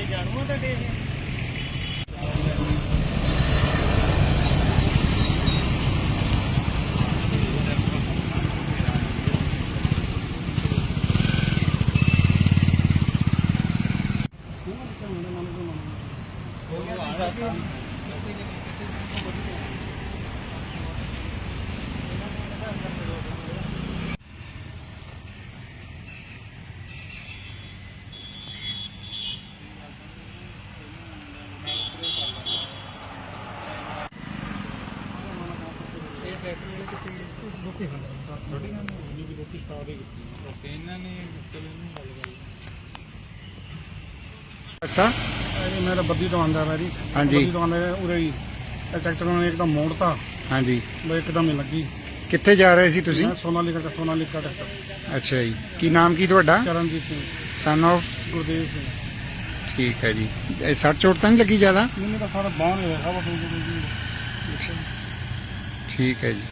దీనికి అనుమతి మనకు మనం ਟਰੈਕਟਰ ਵਾਲੇ ਕਿਤੇ ਰੋਟੀ ਖਾਂਦਾ ਰੋਟੀ ਖਾਂਦਾ ਉਹਨੇ ਵੀ ਰੋਟੀ ਖਾ ਦੇ ਕੀਤੀ ਤੇ ਇਹਨਾਂ ਨੇ ਚਲੋ ਇਹਨੂੰ ਗੱਲ ਕਰ ਅੱਛਾ। ਇਹ ਮੇਰਾ ਬੱਦੀ ਤੋਂ ਆਂਦਾ ਮੇਰੀ ਹਾਂਜੀ। ਬੱਦੀ ਤੋਂ ਆਂਦਾ ਉਰੇ ਹੀ। ਇਹ ਟਰੈਕਟਰ ਨੇ ਇੱਕਦਮ ਮੋੜਤਾ। ਹਾਂਜੀ। ਬਈ ਇੱਕਦਮ ਹੀ ਲੱਗੀ। ਕਿੱਥੇ ਜਾ ਰਹੇ ਸੀ ਤੁਸੀਂ? ਮੈਂ ਸੋਨਾਲੀਕਾ ਦਾ ਸੋਨਾਲੀਕਾ ਟਰੈਕਟਰ। ਅੱਛਾ ਜੀ। ਕੀ ਨਾਮ ਕੀ ਤੁਹਾਡਾ? ਚਰਨਜੀਤ ਸਿੰਘ। ਸਨ of? ਗੁਰਦੇਵ ਸਿੰਘ। ਠੀਕ ਹੈ ਜੀ। ਇਹ ਸੱਟ ਚੋਟ ਤਾਂ ਨਹੀਂ ਲੱਗੀ ਜ਼ਿਆਦਾ? ਮੈਨੂੰ ਤਾਂ ਸਾਰਾ ਬਾਹਰ ਹੀ ਰਿਹਾ ਵਾ ਕੋਈ ਠੀਕ ਹੈ ਜੀ।